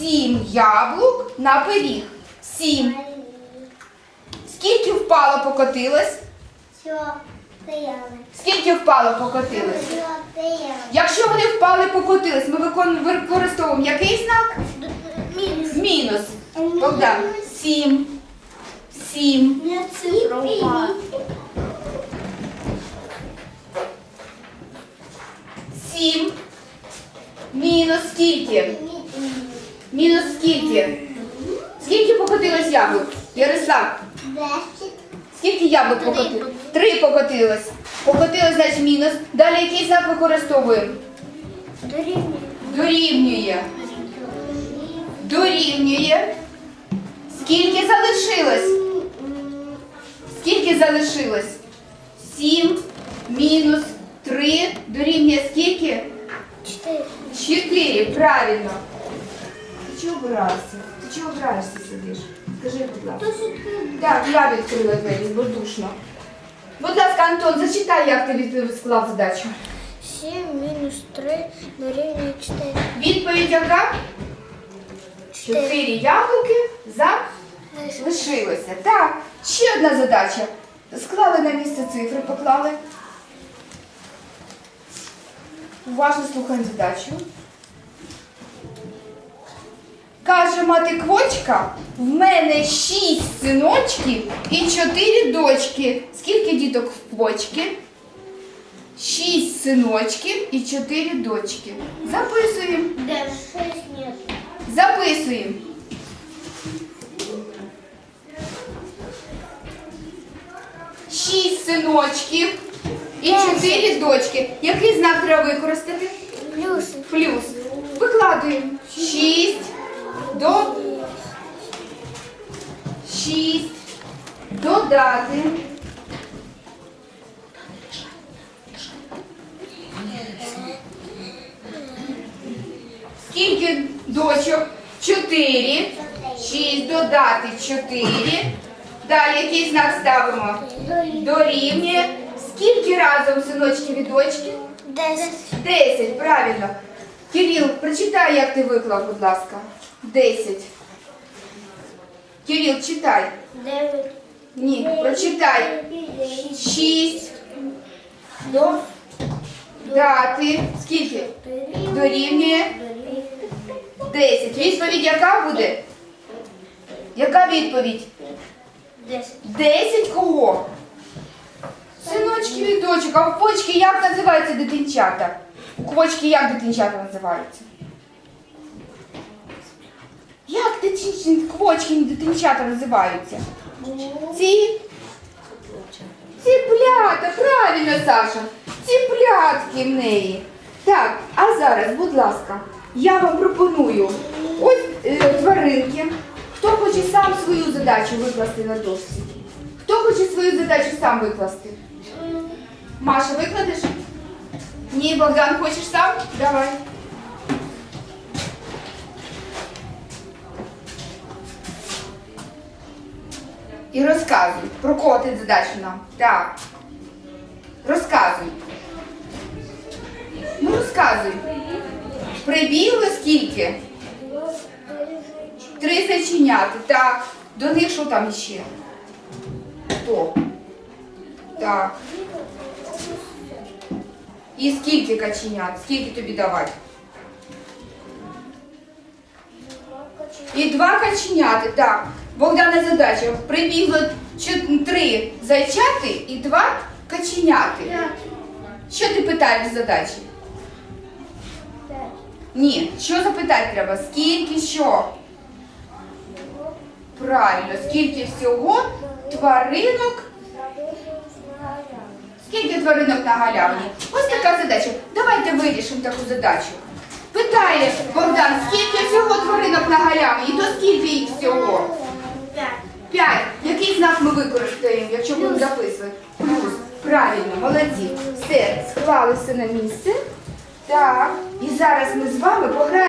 сім яблук на пиріг. Сім. Скільки впало, покотилось? Скільки впало, покотилось? Якщо вони впали, покотились, ми використовуємо який знак? Мінус. Мінус. Богдан. Сім. Сім. Цифрова. Сім. Мінус скільки? Мінус скільки? Скільки покотилось яблук? Ярослав, Десять. скільки яблук покотилось? Три покотилось. Покотилось, значить мінус. Далі який знак використовуємо? Дорівнює. Дорівнює. Дорівнює. Скільки залишилось? Скільки залишилось? Сім мінус три дорівнює скільки? Чотири. Чотири, правильно. Чого обираєшся? Ти чого обираєшся сидиш? Скажи, будь ласка. Так, я відкрила двері, бо душно. Будь ласка, Антон, зачитай, як ти склав задачу. Сім мінус три дорівнює чотири. Відповідь яка? Чотири яблуки залишилося. Так, ще одна задача. Склали на місце цифри, поклали. Уважно слухаємо задачу. Каже мати квочка, в мене шість синочків і чотири дочки. Скільки діток в квочки? Шість синочків і чотири дочки. Записуємо. Де? Шість нет. Записуємо. Шість синочків і чотири дочки. Який знак треба використати? Плюс. Плюс. Викладуємо. Шість до. Шість. Додати. Скільки дочок? Чотири. Шість додати чотири. Далі який знак ставимо? Дорівнює. Скільки разом синочків і дочки? Десять. Десять, правильно. Кирил, прочитай, як ти виклав, будь ласка. Десять. Кирил, читай. Дев'ять. Ні, прочитай. Шість. До. Дати. Скільки? Дорівнює. Десять. Відповідь яка буде? Яка відповідь? Десять. Десять кого? Синочків і дочок. А в почки як називаються дитинчата? У квочки як дитинчата називаються? Як дитинчі, квочки дитинчата називаються? Ці? Ціплята, правильно, Саша. Ціплятки в неї. Так, а зараз, будь ласка, я вам пропоную ось е, тваринки. Хто хоче сам свою задачу викласти на дошці? Хто хоче свою задачу сам викласти? Маша, викладеш? Ні, Богдан, хочеш сам? Давай. І розказуй. Про кого ти задачу нам? Так. Розказуй. Ну, розказуй. Прибігло скільки? Три зайченяти. Так. До них що там іще? Хто? Так. І скільки каченят? Скільки тобі давати? І два каченяти, так. Богдана задача. Прибігло три зайчати і два каченяти. Що ти питаєш в задачі? Ні, що запитати треба? Скільки що? Правильно, скільки всього тваринок Скільки тваринок на галявині? Ось така задача. Давайте вирішимо таку задачу. Питає Богдан, скільки всього тваринок на галявині? То скільки їх всього? П'ять. П'ять. Який знак ми використаємо, якщо будемо записувати? Плюс. Правильно, молодці. Все, склалися на місце. Так. І зараз ми з вами пограємо.